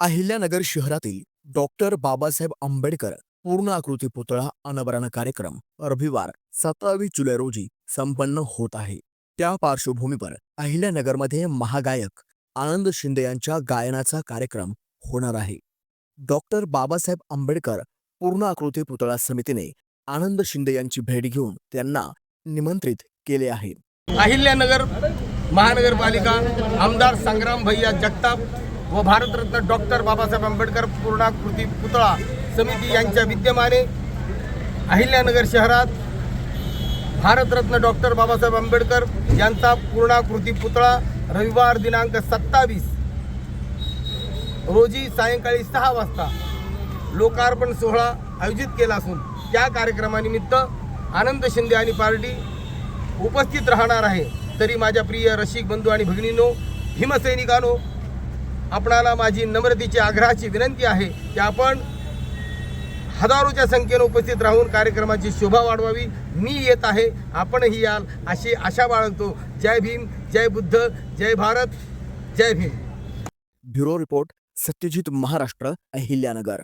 अहिल्यानगर शहरातील डॉक्टर बाबासाहेब आंबेडकर पूर्ण आकृती पुतळा अनावरण कार्यक्रम रविवार सतरावी जुलै रोजी संपन्न होत आहे. त्या पार्श्वभूमीवर अहिल्यानगरमध्ये महागायक आनंद शिंदे यांच्या गायनाचा कार्यक्रम होणार आहे. डॉक्टर बाबासाहेब आंबेडकर पूर्ण आकृती पुतळा समितीने आनंद शिंदे यांची भेट घेऊन त्यांना निमंत्रित केले आहे. अहिल्यानगर महानगरपालिका आमदार संग्राम भैया जगताप व भारतरत्न डॉक्टर बाबासाहेब आंबेडकर पूर्णाकृती पुतळा समिती यांच्या विद्यमाने अहिल्यानगर शहरात भारतरत्न डॉक्टर बाबासाहेब आंबेडकर यांचा पूर्णाकृती पुतळा रविवार दिनांक सत्तावीस रोजी सायंकाळी सहा वाजता लोकार्पण सोहळा आयोजित केला असून त्या कार्यक्रमानिमित्त आनंद शिंदे आणि पार्टी उपस्थित राहणार आहे. तरी माझ्या प्रिय रसिक बंधू आणि भगिनींनो भीमसैनिकांनो आपणाला माझी नम्रतेची आग्रहाची विनंती आहे की आपण हजारोच्या संख्येनं उपस्थित राहून कार्यक्रमाची शोभा वाढवावी. मी येत आहे आपणही याल अशी आशा बाळगतो. जय भीम जय बुद्ध जय भारत जय Bhim. Bureau report Satyajit Maharashtra Ahilyanagar.